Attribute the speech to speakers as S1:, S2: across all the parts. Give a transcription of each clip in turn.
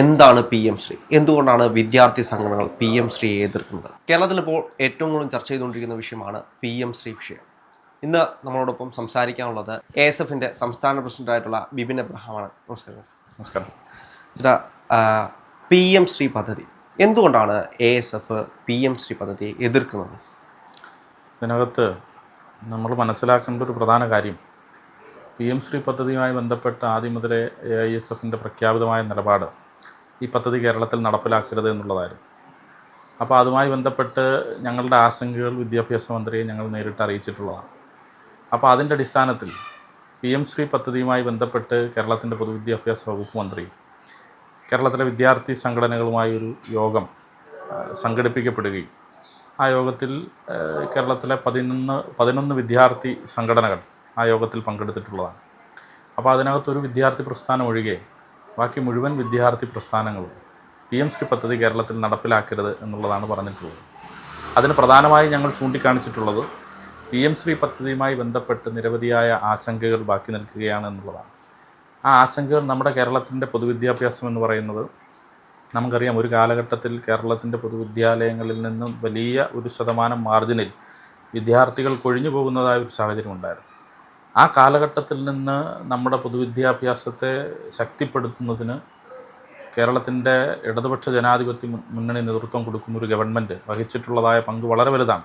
S1: എന്താണ് P M Shri? എന്തുകൊണ്ടാണ് വിദ്യാർത്ഥി സംഘടനകൾ പി എം ശ്രീയെ എതിർക്കുന്നത്? കേരളത്തിൽ ഇപ്പോൾ ഏറ്റവും കൂടുതൽ ചർച്ച ചെയ്തുകൊണ്ടിരിക്കുന്ന വിഷയമാണ് പി എം ശ്രീ വിഷയം. ഇന്ന് നമ്മളോടൊപ്പം സംസാരിക്കാനുള്ളത് എ എസ് എഫിന്റെ സംസ്ഥാന പ്രസിഡന്റായിട്ടുള്ള ബിപിൻ എബ്രഹാമാണ്. നമസ്കാരം.
S2: നമസ്കാരം.
S1: ചേട്ടാ പി എം ശ്രീ പദ്ധതി. എന്തുകൊണ്ടാണ് A S F P M Shri പദ്ധതിയെ എതിർക്കുന്നത്?
S2: ഇതിനകത്ത് നമ്മൾ മനസ്സിലാക്കേണ്ട ഒരു പ്രധാന കാര്യം പി എം ശ്രീ പദ്ധതിയുമായി ബന്ധപ്പെട്ട ആദ്യം മുതലേ എ ഐ എസ് എഫിന്റെ പ്രഖ്യാപിതമായ നിലപാട് ഈ പദ്ധതി കേരളത്തിൽ നടപ്പിലാക്കരുത് എന്നുള്ളതായിരുന്നു. അപ്പോൾ അതുമായി ബന്ധപ്പെട്ട് ഞങ്ങളുടെ ആശങ്കകൾ വിദ്യാഭ്യാസ മന്ത്രിയെ ഞങ്ങൾ നേരിട്ട് അറിയിച്ചിട്ടുള്ളതാണ്. അപ്പോൾ അതിന്റെ അടിസ്ഥാനത്തിൽ പി എം ശ്രീ പദ്ധതിയുമായി ബന്ധപ്പെട്ട് കേരളത്തിന്റെ പൊതുവിദ്യാഭ്യാസ വകുപ്പ് മന്ത്രി കേരളത്തിലെ വിദ്യാർത്ഥി സംഘടനകളുമായി ഒരു യോഗം സംഘടിപ്പിക്കപ്പെടുകയും ആ യോഗത്തിൽ കേരളത്തിലെ പതിനൊന്ന് പതിനൊന്ന് വിദ്യാർത്ഥി സംഘടനകൾ ആ യോഗത്തിൽ പങ്കെടുത്തിട്ടുള്ളതാണ്. അപ്പോൾ അതിനകത്തൊരു വിദ്യാർത്ഥി പ്രസ്ഥാനം ഒഴികെ ബാക്കി മുഴുവൻ വിദ്യാർത്ഥി പ്രസ്ഥാനങ്ങളും പി എം ശ്രീ പദ്ധതി കേരളത്തിൽ നടപ്പിലാക്കരുത് എന്നുള്ളതാണ് പറഞ്ഞിട്ടുള്ളത്. അതിന് പ്രധാനമായി ഞങ്ങൾ ചൂണ്ടിക്കാണിച്ചിട്ടുള്ളത് പി എം ശ്രീ പദ്ധതിയുമായി ബന്ധപ്പെട്ട് നിരവധിയായ ആശങ്കകൾ ബാക്കി നിൽക്കുകയാണ് എന്നുള്ളതാണ്. ആ ആശങ്കകൾ നമ്മുടെ കേരളത്തിന്റെ പൊതുവിദ്യാഭ്യാസം എന്ന് പറയുന്നത് നമുക്കറിയാം ഒരു കാലഘട്ടത്തിൽ കേരളത്തിന്റെ പൊതുവിദ്യാലയങ്ങളിൽ നിന്നും വലിയ ഒരു ശതമാനം മാർജിനിൽ വിദ്യാർത്ഥികൾ കൊഴിഞ്ഞു പോകുന്നതായ ഒരു സാഹചര്യം ഉണ്ടായിരുന്നു. ആ കാലഘട്ടത്തിൽ നിന്ന് നമ്മുടെ പൊതുവിദ്യാഭ്യാസത്തെ ശക്തിപ്പെടുത്തുന്നതിന് കേരളത്തിന്റെ ഇടതുപക്ഷ ജനാധിപത്യ മുന്നണി നേതൃത്വം കൊടുക്കുന്ന ഒരു ഗവൺമെന്റ് വഹിച്ചിട്ടുള്ളതായ പങ്ക് വളരെ വലുതാണ്.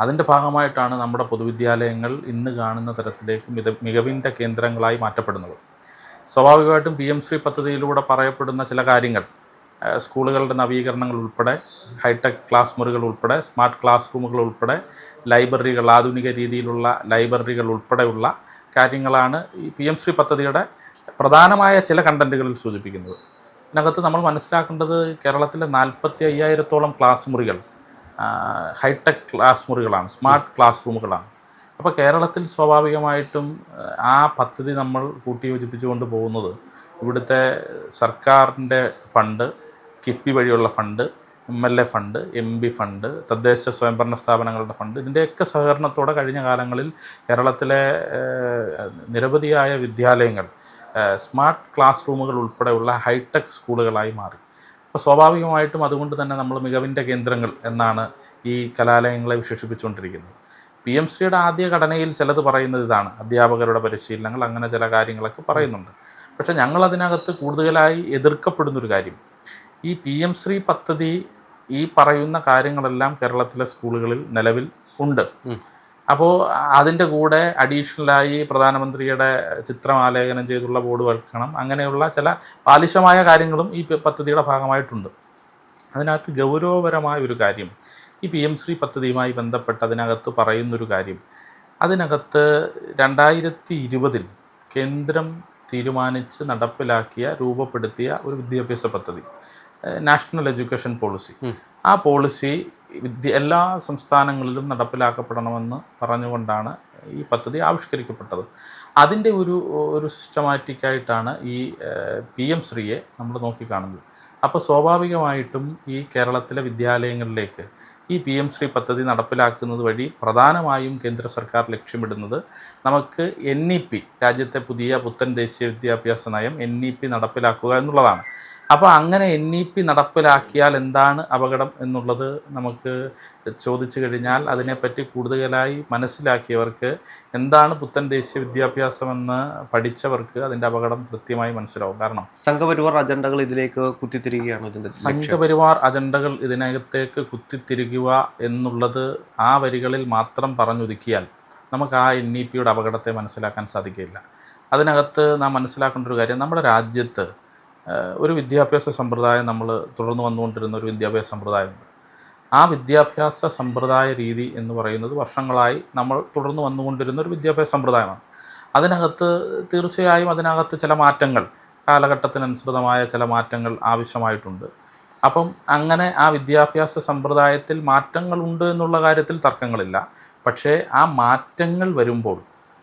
S2: അതിന്റെ ഭാഗമായിട്ടാണ് നമ്മുടെ പൊതുവിദ്യാലയങ്ങൾ ഇന്ന് കാണുന്ന തരത്തിലേക്ക് മിത മികവിന്റെ കേന്ദ്രങ്ങളായി മാറ്റപ്പെടുന്നത്. സ്വാഭാവികമായിട്ടും പി എം ശ്രീ പദ്ധതിയിലൂടെ പറയപ്പെടുന്ന ചില കാര്യങ്ങൾ സ്കൂളുകളുടെ നവീകരണങ്ങൾ ഉൾപ്പെടെ ഹൈടെക് ക്ലാസ് മുറികൾ ഉൾപ്പെടെ സ്മാർട്ട് ക്ലാസ് റൂമുകൾ ഉൾപ്പെടെ ലൈബ്രറികൾ ആധുനിക രീതിയിലുള്ള ലൈബ്രറികൾ ഉൾപ്പെടെയുള്ള കാര്യങ്ങളാണ് ഈ പി എം ശ്രീ പദ്ധതിയുടെ പ്രധാനമായ ചില കണ്ടന്റുകളിൽ സൂചിപ്പിക്കുന്നത്. ഇതിനകത്ത് നമ്മൾ മനസ്സിലാക്കേണ്ടത് കേരളത്തിലെ നാൽപ്പത്തി അയ്യായിരത്തോളം ക്ലാസ് മുറികൾ ഹൈടെക് ക്ലാസ് മുറികളാണ് സ്മാർട്ട് ക്ലാസ് റൂമുകളാണ്. അപ്പോൾ കേരളത്തിൽ സ്വാഭാവികമായിട്ടും ആ, പദ്ധതി നമ്മൾ കൂട്ടിയോജിപ്പിച്ചുകൊണ്ട് പോകുന്നത് ഇവിടുത്തെ സർക്കാരിന്റെ ഫണ്ട് കിഫ്ബി വഴിയുള്ള fund M L A fund M P fund തദ്ദേശ സ്വയംഭരണ സ്ഥാപനങ്ങളുടെ ഫണ്ട് ഇതിന്റെയൊക്കെ സഹകരണത്തോടെ കഴിഞ്ഞ കാലങ്ങളിൽ കേരളത്തിലെ നിരവധിയായ വിദ്യാലയങ്ങൾ സ്മാർട്ട് ക്ലാസ് റൂമുകൾ ഉൾപ്പെടെയുള്ള ഹൈടെക് സ്കൂളുകളായി മാറി. അപ്പോൾ സ്വാഭാവികമായിട്ടും അതുകൊണ്ട് തന്നെ നമ്മൾ മികവിന്റെ കേന്ദ്രങ്ങൾ എന്നാണ് ഈ കലാലയങ്ങളെ വിശേഷിപ്പിച്ചുകൊണ്ടിരിക്കുന്നത്. പി എം ശ്രീയുടെ ആദ്യ ഘടനയിൽ ചിലത് പറയുന്നത് ഇതാണ് അധ്യാപകരുടെ പരിശീലനങ്ങൾ അങ്ങനെ ചില കാര്യങ്ങളൊക്കെ പറയുന്നുണ്ട്. പക്ഷേ ഞങ്ങൾ അതിനകത്ത് കൂടുതലായി എതിർക്കപ്പെടുന്നൊരു കാര്യം ഈ പി എം ശ്രീ പദ്ധതി ഈ പറയുന്ന കാര്യങ്ങളെല്ലാം കേരളത്തിലെ സ്കൂളുകളിൽ നിലവിൽ ഉണ്ട്. അപ്പോൾ അതിന്റെ കൂടെ അഡീഷണലായി പ്രധാനമന്ത്രിയുടെ ചിത്രം ആലേഖനം ചെയ്തുള്ള ബോർഡ് വെക്കണം അങ്ങനെയുള്ള ചില ബാലിശമായ കാര്യങ്ങളും ഈ പദ്ധതിയുടെ ഭാഗമായിട്ടുണ്ട്. അതിനകത്ത് ഗൗരവപരമായ ഒരു കാര്യം ഈ പി എം ശ്രീ പദ്ധതിയുമായി ബന്ധപ്പെട്ട് അതിനകത്ത് പറയുന്നൊരു കാര്യം അതിനകത്ത് രണ്ടായിരത്തി ഇരുപതിൽ കേന്ദ്രം തീരുമാനിച്ച് നടപ്പിലാക്കിയ രൂപപ്പെടുത്തിയ ഒരു വിദ്യാഭ്യാസ പദ്ധതി. National education policy. ആ പോളിസി വിദ്യ എല്ലാ സംസ്ഥാനങ്ങളിലും നടപ്പിലാക്കപ്പെടണമെന്ന് പറഞ്ഞുകൊണ്ടാണ് ഈ പദ്ധതി ആവിഷ്കരിക്കപ്പെട്ടത്. അതിന്റെ ഒരു ഒരു സിസ്റ്റമാറ്റിക്കായിട്ടാണ് ഈ പി എം ശ്രീയെ നമ്മൾ നോക്കിക്കാണുന്നത്. അപ്പോൾ സ്വാഭാവികമായിട്ടും ഈ കേരളത്തിലെ വിദ്യാലയങ്ങളിലേക്ക് ഈ പി എം ശ്രീ പദ്ധതി നടപ്പിലാക്കുന്നത് വഴി പ്രധാനമായും കേന്ദ്ര സർക്കാർ ലക്ഷ്യമിടുന്നത് നമുക്ക് എൻ ഇ പി രാജ്യത്തെ പുതിയ പുത്തൻ ദേശീയ വിദ്യാഭ്യാസ നയം എൻ ഇ പി നടപ്പിലാക്കുക എന്നുള്ളതാണ്. അപ്പോൾ അങ്ങനെ എൻ ഇ പി നടപ്പിലാക്കിയാൽ എന്താണ് അപകടം എന്നുള്ളത് നമുക്ക് ചോദിച്ചു കഴിഞ്ഞാൽ അതിനെപ്പറ്റി കൂടുതലായി മനസ്സിലാക്കിയവർക്ക് എന്താണ് പുത്തൻ ദേശീയ വിദ്യാഭ്യാസമെന്ന് പഠിച്ചവർക്ക് അതിന്റെ അപകടം കൃത്യമായി മനസ്സിലാവും. കാരണം
S1: സംഘപരിവാർ അജണ്ടകൾ ഇതിലേക്ക് കുത്തിത്തിരിക്കുകയാണ് ഇതിന്റെ
S2: സംഘപരിവാർ അജണ്ടകൾ ഇതിനകത്തേക്ക് കുത്തിത്തിരിക്കുക എന്നുള്ളത് ആ വരികളിൽ മാത്രം പറഞ്ഞൊതുക്കിയാൽ നമുക്ക് ആ എൻ ഇ പിയുടെ അപകടത്തെ മനസ്സിലാക്കാൻ സാധിക്കില്ല. അതിനകത്ത് നാം മനസ്സിലാക്കേണ്ട ഒരു കാര്യം നമ്മുടെ രാജ്യത്ത് ഒരു വിദ്യാഭ്യാസ സമ്പ്രദായം നമ്മൾ തുടർന്ന് വന്നുകൊണ്ടിരുന്ന ഒരു വിദ്യാഭ്യാസ സമ്പ്രദായമുണ്ട് ആ വിദ്യാഭ്യാസ സമ്പ്രദായ രീതി എന്ന് പറയുന്നത് വർഷങ്ങളായി നമ്മൾ തുടർന്ന് വന്നുകൊണ്ടിരുന്ന ഒരു വിദ്യാഭ്യാസ സമ്പ്രദായമാണ്. അതിനകത്ത് തീർച്ചയായും അതിനകത്ത് ചില മാറ്റങ്ങൾ കാലഘട്ടത്തിനനുസൃതമായ ചില മാറ്റങ്ങൾ ആവശ്യമായിട്ടുണ്ട്. അപ്പം അങ്ങനെ ആ വിദ്യാഭ്യാസ സമ്പ്രദായത്തിൽ മാറ്റങ്ങളുണ്ട് എന്നുള്ള കാര്യത്തിൽ തർക്കങ്ങളില്ല. പക്ഷേ ആ മാറ്റങ്ങൾ വരുമ്പോൾ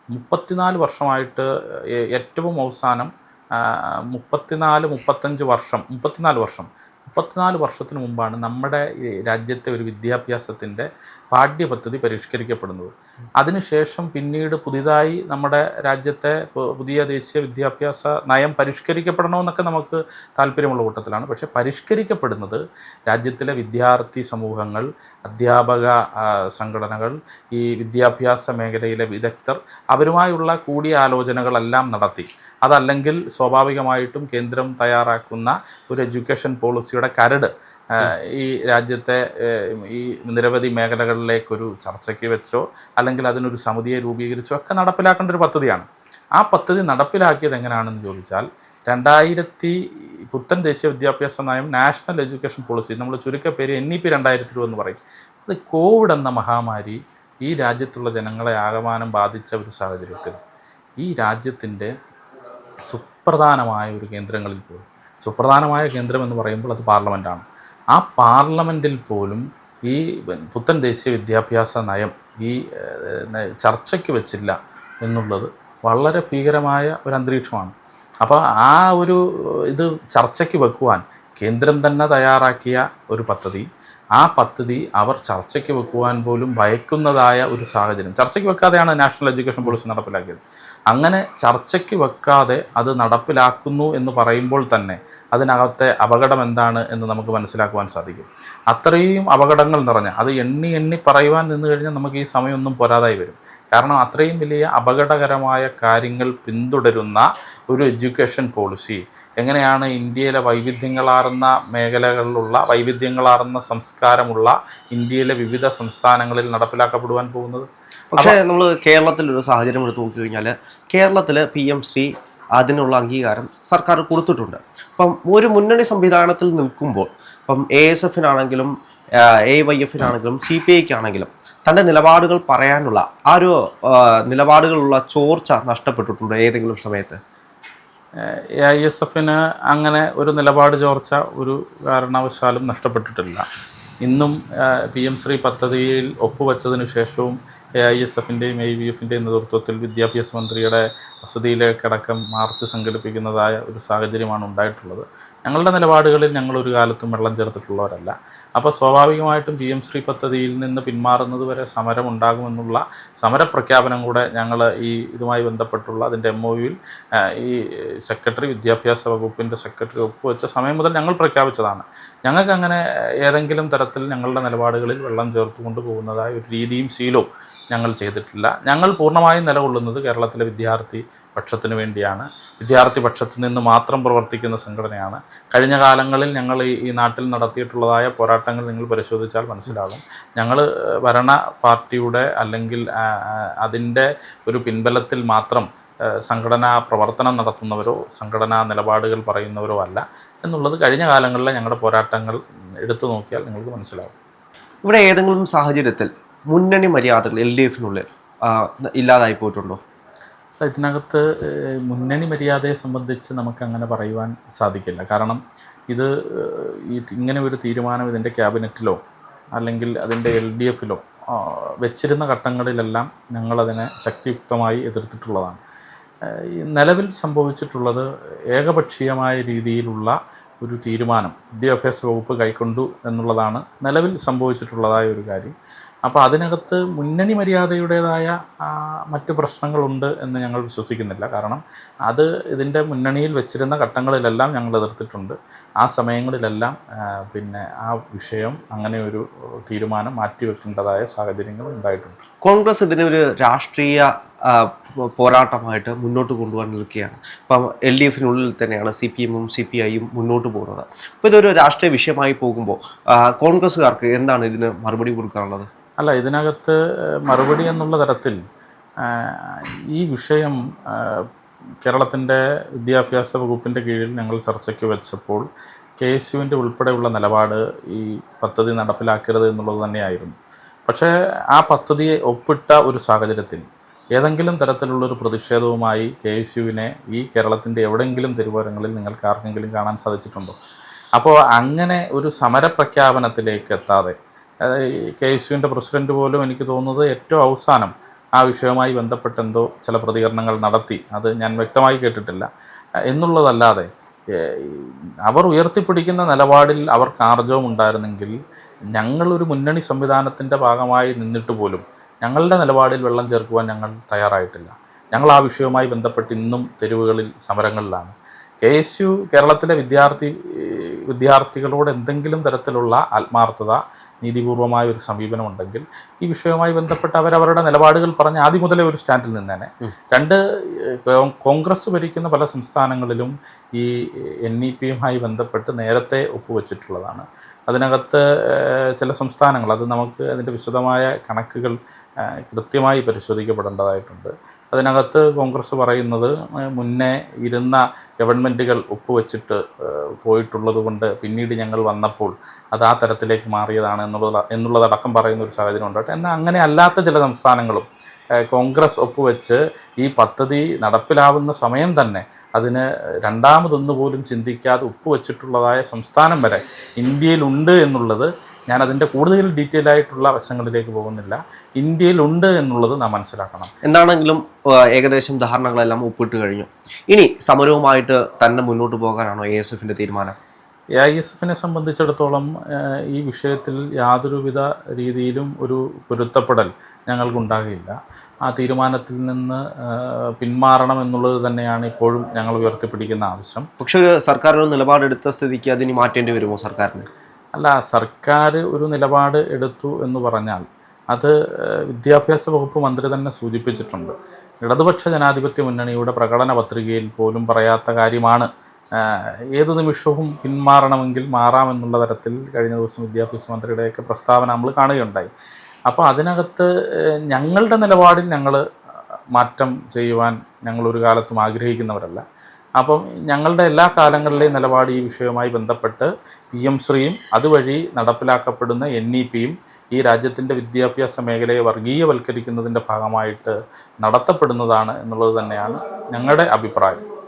S2: മുപ്പത്തിനാല് വർഷമായിട്ട് ഏറ്റവും അവസാനം മുപ്പത്തിനാല് മുപ്പത്തഞ്ച് വർഷം മുപ്പത്തിനാല് വർഷം മുപ്പത്തിനാല് വർഷത്തിന് മുമ്പാണ് നമ്മുടെ രാജ്യത്തെ ഒരു വിദ്യാഭ്യാസത്തിന്റെ പാഠ്യപദ്ധതി പരിഷ്കരിക്കപ്പെടുന്നത്. അതിനുശേഷം പിന്നീട് പുതിയതായി നമ്മുടെ രാജ്യത്തെ പുതിയ ദേശീയ വിദ്യാഭ്യാസ നയം പരിഷ്കരിക്കപ്പെടണമെന്നൊക്കെ നമുക്ക് താല്പര്യമുള്ള കൂട്ടത്തിലാണ്. പക്ഷേ പരിഷ്കരിക്കപ്പെടുന്നത് രാജ്യത്തിലെ വിദ്യാർത്ഥി സമൂഹങ്ങൾ അധ്യാപക സംഘടനകൾ ഈ വിദ്യാഭ്യാസ മേഖലയിലെ വിദഗ്ധർ അവരുമായുള്ള കൂടിയാലോചനകളെല്ലാം നടത്തി. അതല്ലെങ്കിൽ സ്വാഭാവികമായിട്ടും കേന്ദ്രം തയ്യാറാക്കുന്ന ഒരു എഡ്യൂക്കേഷൻ പോളിസിയുടെ കരട് ഈ രാജ്യത്തെ ഈ നിരവധി മേഖലകളിലേക്കൊരു ചർച്ചയ്ക്ക് വെച്ചോ അല്ലെങ്കിൽ അതിനൊരു സമിതിയെ രൂപീകരിച്ചോ ഒക്കെ നടപ്പിലാക്കേണ്ട ഒരു പദ്ധതിയാണ്. ആ പദ്ധതി നടപ്പിലാക്കിയത് എങ്ങനെയാണെന്ന് ചോദിച്ചാൽ രണ്ടായിരത്തി പുത്തൻ ദേശീയ വിദ്യാഭ്യാസ നയം നാഷണൽ എഡ്യൂക്കേഷൻ പോളിസി നമ്മൾ ചുരുക്കപ്പേര് എൻ ഇ പി രണ്ടായിരത്തി ഇരുപത് എന്ന് പറയും. അത് കോവിഡ് എന്ന മഹാമാരി ഈ രാജ്യത്തുള്ള ജനങ്ങളെ ആകമാനം ബാധിച്ച ഒരു സാഹചര്യത്തിൽ ഈ രാജ്യത്തിന്റെ സുപ്രധാനമായ ഒരു കേന്ദ്രങ്ങളിൽ പോലും സുപ്രധാനമായ കേന്ദ്രം എന്ന് പറയുമ്പോൾ അത് പാർലമെന്റാണ് ആ പാർലമെന്റിൽ പോലും ഈ പുത്തൻ ദേശീയ വിദ്യാഭ്യാസ നയം ഈ ചർച്ചയ്ക്ക് വെച്ചില്ല എന്നുള്ളത് വളരെ ഭീകരമായ ഒരു അന്തരീക്ഷമാണ്. അപ്പോൾ ആ ഒരു ഇത് ചർച്ചയ്ക്ക് വെക്കുവാൻ കേന്ദ്രം തന്നെ തയ്യാറാക്കിയ ഒരു പദ്ധതി ആ പദ്ധതി അവർ ചർച്ചയ്ക്ക് വെക്കുവാൻ പോലും ഭയക്കുന്നതായ ഒരു സാഹചര്യം. ചർച്ചയ്ക്ക് വെക്കാതെയാണ് നാഷണൽ എഡ്യൂക്കേഷൻ പോളിസി നടപ്പിലാക്കിയത്. അങ്ങനെ ചർച്ചയ്ക്ക് വെക്കാതെ അത് നടപ്പിലാക്കുന്നു എന്ന് പറയുമ്പോൾ തന്നെ അതിനകത്തെ അപകടം എന്താണ് എന്ന് നമുക്ക് മനസ്സിലാക്കുവാൻ സാധിക്കും. അത്രയും അപകടങ്ങൾ നിറഞ്ഞ അത് എണ്ണി എണ്ണി പറയുവാൻ നിന്ന് കഴിഞ്ഞാൽ നമുക്ക് ഈ സമയമൊന്നും പോരാതായി വരും. കാരണം അത്രയും വലിയ അപകടകരമായ കാര്യങ്ങൾ പിന്തുടരുന്ന ഒരു എഡ്യൂക്കേഷൻ പോളിസി എങ്ങനെയാണ് ഇന്ത്യയിലെ വൈവിധ്യങ്ങളാർന്ന മേഖലകളിലുള്ള വൈവിധ്യങ്ങളാർന്ന സംസ്കാരമുള്ള ഇന്ത്യയിലെ വിവിധ സംസ്ഥാനങ്ങളിൽ നടപ്പിലാക്കപ്പെടുവാൻ പോകുന്നത്?
S1: പക്ഷേ നമ്മൾ കേരളത്തിലൊരു സാഹചര്യം എടുത്ത് നോക്കിക്കഴിഞ്ഞാൽ കേരളത്തിൽ പി എം ശ്രീ അതിനുള്ള അംഗീകാരം സർക്കാർ കൊടുത്തിട്ടുണ്ട്. അപ്പം ഒരു മുന്നണി സംവിധാനത്തിൽ നിൽക്കുമ്പോൾ ഇപ്പം എ എസ് എഫിനാണെങ്കിലും എ വൈ എഫിനാണെങ്കിലും സി പി ഐക്കാണെങ്കിലും തന്റെ നിലപാടുകൾ പറയാനുള്ള ആ ഒരു നിലപാടുകളുള്ള ചോർച്ച നഷ്ടപ്പെട്ടിട്ടുണ്ടോ ഏതെങ്കിലും സമയത്ത്?
S2: എ ഐ എസ് എഫിന് അങ്ങനെ ഒരു നിലപാട് ചോർച്ച ഒരു കാരണവശാലും നഷ്ടപ്പെട്ടിട്ടില്ല. ഇന്നും പി എം ശ്രീ പദ്ധതിയിൽ ഒപ്പുവെച്ചതിനു ശേഷവും എ ഐ എസ് എഫിന്റെയും എ വി എഫിന്റെയും നേതൃത്വത്തിൽ വിദ്യാഭ്യാസ മന്ത്രിയുടെ വസതിയിലേക്കടക്കം മാർച്ച് സംഘടിപ്പിക്കുന്നതായ ഒരു സാഹചര്യമാണ് ഉണ്ടായിട്ടുള്ളത്. ഞങ്ങളുടെ നിലപാടുകളിൽ ഒരു കാലത്തും വെള്ളം ചേർത്തിട്ടുള്ളവരല്ല. അപ്പോൾ സ്വാഭാവികമായിട്ടും പി എം ശ്രീ പദ്ധതിയിൽ നിന്ന് പിന്മാറുന്നത് വരെ സമരം ഉണ്ടാകുമെന്നുള്ള സമരപ്രഖ്യാപനം കൂടെ ഞങ്ങൾ ഈ ഇതുമായി ബന്ധപ്പെട്ടുള്ള അതിന്റെ എം ഒ യുവിൽ ഈ സെക്രട്ടറി വിദ്യാഭ്യാസ വകുപ്പിന്റെ സെക്രട്ടറി ഒപ്പുവെച്ച സമയം മുതൽ ഞങ്ങൾ പ്രഖ്യാപിച്ചതാണ്. ഞങ്ങൾക്ക് അങ്ങനെ ഏതെങ്കിലും തരത്തിൽ ഞങ്ങളുടെ നിലപാടുകളിൽ വെള്ളം ചേർത്ത് കൊണ്ടുപോകുന്നതായ ഒരു രീതിയും ശീലവും ഞങ്ങൾ ചെയ്തിട്ടില്ല. ഞങ്ങൾ പൂർണമായും നിലകൊള്ളുന്നത് കേരളത്തിലെ വിദ്യാർത്ഥി പക്ഷത്തിന് വേണ്ടിയാണ്. വിദ്യാർത്ഥി പക്ഷത്തു നിന്ന് മാത്രം പ്രവർത്തിക്കുന്ന സംഘടനയാണ്. കഴിഞ്ഞ കാലങ്ങളിൽ ഞങ്ങൾ ഈ നാട്ടിൽ നടത്തിയിട്ടുള്ളതായ പോരാട്ടങ്ങൾ നിങ്ങൾ പരിശോധിച്ചാൽ മനസ്സിലാകും. ഞങ്ങൾ ഭരണ പാർട്ടിയുടെ അല്ലെങ്കിൽ അതിന്റെ ഒരു പിൻബലത്തിൽ മാത്രം സംഘടനാ പ്രവർത്തനം നടത്തുന്നവരോ സംഘടനാ നിലപാടുകൾ പറയുന്നവരോ അല്ല എന്നുള്ളത് കഴിഞ്ഞ കാലങ്ങളിലെ ഞങ്ങളുടെ പോരാട്ടങ്ങൾ എടുത്തു നോക്കിയാൽ നിങ്ങൾക്ക് മനസ്സിലാവും
S1: ഇവിടെ ഏതെങ്കിലും സാഹചര്യത്തിൽ മുന്നണി മര്യാദകൾ എൽ ഡി എഫിനുള്ളിൽ ഇല്ലാതായി പോയിട്ടുണ്ടോ?
S2: ഇതിനകത്ത് മുന്നണി മര്യാദയെ സംബന്ധിച്ച് നമുക്ക് അങ്ങനെ പറയുവാൻ സാധിക്കില്ല. കാരണം ഇത് ഇങ്ങനെ ഒരു തീരുമാനം ഇതിന്റെ ക്യാബിനറ്റിലോ അല്ലെങ്കിൽ അതിന്റെ എൽ ഡി എഫിലോ വെച്ചിരുന്ന ഘട്ടങ്ങളിലെല്ലാം ഞങ്ങളതിനെ ശക്തിയുക്തമായി എതിർത്തിട്ടുള്ളതാണ്. നിലവിൽ സംഭവിച്ചിട്ടുള്ളത് ഏകപക്ഷീയമായ രീതിയിലുള്ള ഒരു തീരുമാനം വിദ്യാഭ്യാസ വകുപ്പ് കൈക്കൊണ്ടു എന്നുള്ളതാണ് നിലവിൽ സംഭവിച്ചിട്ടുള്ളതായ ഒരു കാര്യം. അപ്പോൾ അതിനകത്ത് മുന്നണി മര്യാദയുടേതായ മറ്റു പ്രശ്നങ്ങളുണ്ട് എന്ന് ഞങ്ങൾ വിശ്വസിക്കുന്നില്ല. കാരണം അത് ഇതിന്റെ മുന്നണിയിൽ വെച്ചിരുന്ന ഘട്ടങ്ങളിലെല്ലാം ഞങ്ങൾ എതിർത്തിട്ടുണ്ട്. ആ സമയങ്ങളിലെല്ലാം പിന്നെ ആ വിഷയം അങ്ങനെ ഒരു തീരുമാനം മാറ്റിവെക്കേണ്ടതായ സാഹചര്യങ്ങൾ ഉണ്ടായിട്ടുണ്ട്.
S1: കോൺഗ്രസ് ഇതിനൊരു രാഷ്ട്രീയ പോരാട്ടമായിട്ട് മുന്നോട്ട് കൊണ്ടുപോകാൻ നിൽക്കുകയാണ്. ഇപ്പം എൽ ഡി എഫിനുള്ളിൽ തന്നെയാണ് സി പി എമ്മും സി പി ഐയും മുന്നോട്ട് പോകുന്നത്. അപ്പോൾ ഇതൊരു രാഷ്ട്രീയ വിഷയമായി പോകുമ്പോൾ കോൺഗ്രസ്സുകാർക്ക് എന്താണ് ഇതിന് മറുപടി കൊടുക്കാനുള്ളത്?
S2: അല്ല ഇതിനകത്ത് മറുപടി എന്നുള്ള തരത്തിൽ ഈ വിഷയം കേരളത്തിന്റെ വിദ്യാഭ്യാസ വകുപ്പിന്റെ കീഴിൽ ഞങ്ങൾ ചർച്ചയ്ക്ക് വെച്ചപ്പോൾ കെ എസ് യുവിന്റെ ഉൾപ്പെടെയുള്ള നിലപാട് ഈ പദ്ധതി നടപ്പിലാക്കരുത് എന്നുള്ളത് തന്നെയായിരുന്നു. പക്ഷേ ആ പദ്ധതിയെ ഒപ്പിട്ട ഒരു സാഹചര്യത്തിൽ ഏതെങ്കിലും തരത്തിലുള്ളൊരു പ്രതിഷേധവുമായി കെ എസ് യുവിനെ ഈ കേരളത്തിന്റെ എവിടെയെങ്കിലും തെരുവോരങ്ങളിൽ നിങ്ങൾക്ക് ആർക്കെങ്കിലും കാണാൻ സാധിച്ചിട്ടുണ്ടോ? അപ്പോൾ അങ്ങനെ ഒരു സമരപ്രഖ്യാപനത്തിലേക്ക് എത്താതെ കെ എസ് യുവിന്റെ പ്രസിഡന്റ് പോലും എനിക്ക് തോന്നുന്നത് ഏറ്റവും അവസാനം ആ വിഷയവുമായി ബന്ധപ്പെട്ട് എന്തോ ചില പ്രതികരണങ്ങൾ നടത്തി. അത് ഞാൻ വ്യക്തമായി കേട്ടിട്ടില്ല. എന്നുള്ളതല്ലാതെ അവർ ഉയർത്തിപ്പിടിക്കുന്ന നിലപാടിൽ അവർക്ക് ആർജവം ഉണ്ടായിരുന്നെങ്കിൽ ഞങ്ങളൊരു മുന്നണി സംവിധാനത്തിന്റെ ഭാഗമായി നിന്നിട്ട് പോലും ഞങ്ങളുടെ നിലപാടിൽ വെള്ളം ചേർക്കുവാൻ ഞങ്ങൾ തയ്യാറായിട്ടില്ല. ഞങ്ങൾ ആ വിഷയവുമായി ബന്ധപ്പെട്ട് ഇന്നും തെരുവുകളിൽ സമരങ്ങളിലാണ്. കെ എസ് യു കേരളത്തിലെ വിദ്യാർത്ഥി വിദ്യാർത്ഥികളോട് എന്തെങ്കിലും തരത്തിലുള്ള ആത്മാർത്ഥത നീതിപൂർവമായ ഒരു സമീപനമുണ്ടെങ്കിൽ ഈ വിഷയവുമായി ബന്ധപ്പെട്ട് അവരവരുടെ നിലപാടുകൾ പറഞ്ഞ് ആദ്യം മുതലേ ഒരു സ്റ്റാൻഡിൽ നിന്നേനെ. രണ്ട് കോൺഗ്രസ് ഭരിക്കുന്ന പല സംസ്ഥാനങ്ങളിലും ഈ എൻ ഇ പിയുമായി ബന്ധപ്പെട്ട് നേരത്തെ ഒപ്പുവെച്ചിട്ടുള്ളതാണ്. അതിനകത്ത് ചില സംസ്ഥാനങ്ങൾ അത് നമുക്ക് അതിന്റെ വിശദമായ കണക്കുകൾ കൃത്യമായി പരിശോധിക്കപ്പെടേണ്ടതായിട്ടുണ്ട്. അതിനകത്ത് കോൺഗ്രസ് പറയുന്നത് മുന്നേ ഇരുന്ന ഗവൺമെന്റുകൾ ഒപ്പുവെച്ചിട്ട് പോയിട്ടുള്ളത് കൊണ്ട് പിന്നീട് ഞങ്ങൾ വന്നപ്പോൾ അത് ആ തരത്തിലേക്ക് മാറിയതാണ് എന്നുള്ളത് എന്നുള്ളതടക്കം പറയുന്ന ഒരു സാഹചര്യം ഉണ്ടാകട്ടെ. എന്നാൽ അങ്ങനെ അല്ലാത്ത ചില സംസ്ഥാനങ്ങളും കോൺഗ്രസ് ഒപ്പുവെച്ച് ഈ പദ്ധതി നടപ്പിലാവുന്ന സമയം തന്നെ അതിന് രണ്ടാമതൊന്നുപോലും ചിന്തിക്കാതെ ഒപ്പുവെച്ചിട്ടുള്ളതായ സംസ്ഥാനം വരെ ഇന്ത്യയിലുണ്ട് എന്നുള്ളത് ഞാൻ അതിന്റെ കൂടുതൽ ഡീറ്റെയിൽ ആയിട്ടുള്ള വശങ്ങളിലേക്ക് പോകുന്നില്ല. ഇന്ത്യയിലുണ്ട് എന്നുള്ളത് നാം മനസ്സിലാക്കണം.
S1: എന്താണെങ്കിലും ഏകദേശം ധാരണകളെല്ലാം ഒപ്പിട്ട് കഴിഞ്ഞു. ഇനി സമരവുമായിട്ട് തന്നെ മുന്നോട്ട് പോകാനാണോ എ എസ് എഫിന്റെ തീരുമാനം?
S2: എ ഐ എസ് എഫിനെ സംബന്ധിച്ചിടത്തോളം ഈ വിഷയത്തിൽ യാതൊരുവിധ രീതിയിലും ഒരു പൊരുത്തപ്പെടൽ ഞങ്ങൾക്കുണ്ടാകില്ല. ആ തീരുമാനത്തിൽ നിന്ന് പിന്മാറണം എന്നുള്ളത് തന്നെയാണ് ഇപ്പോഴും ഞങ്ങൾ ഉയർത്തിപ്പിടിക്കുന്ന ആവശ്യം.
S1: പക്ഷേ ഒരു സർക്കാർ ഒരു നിലപാടെടുത്ത സ്ഥിതിക്ക് അതിന് മാറ്റേണ്ടി വരുമോ സർക്കാരിന്?
S2: അല്ല സർക്കാർ ഒരു നിലപാട് എടുത്തു എന്ന് പറഞ്ഞാൽ അത് വിദ്യാഭ്യാസ വകുപ്പ് മന്ത്രി തന്നെ സൂചിപ്പിച്ചിട്ടുണ്ട്. ഇടതുപക്ഷ ജനാധിപത്യ മുന്നണിയുടെ പ്രകടന പത്രികയിൽ പോലും പറയാത്ത കാര്യമാണ് ഏത് നിമിഷവും പിന്മാറണമെങ്കിൽ മാറാമെന്നുള്ള തരത്തിൽ കഴിഞ്ഞ ദിവസം വിദ്യാഭ്യാസ മന്ത്രിയുടെയൊക്കെ പ്രസ്താവന നമ്മൾ കാണുകയുണ്ടായി. അപ്പോൾ അതിനകത്ത് ഞങ്ങളുടെ നിലപാടിൽ ഞങ്ങൾ മാറ്റം ചെയ്യുവാൻ ഞങ്ങൾ ഒരു കാലത്തും ആഗ്രഹിക്കുന്നവരല്ല. അപ്പം ഞങ്ങളുടെ എല്ലാ കാലങ്ങളിലെയും നിലപാട് ഈ വിഷയവുമായി ബന്ധപ്പെട്ട് പി എം ശ്രീയും അതുവഴി നടപ്പിലാക്കപ്പെടുന്ന എൻ ഇ പിയും ഈ രാജ്യത്തിന്റെ വിദ്യാഭ്യാസ മേഖലയെ വർഗീയവൽക്കരിക്കുന്നതിന്റെ ഭാഗമായിട്ട് നടത്തപ്പെടുന്നതാണ് എന്നുള്ളത് തന്നെയാണ് ഞങ്ങളുടെ അഭിപ്രായം.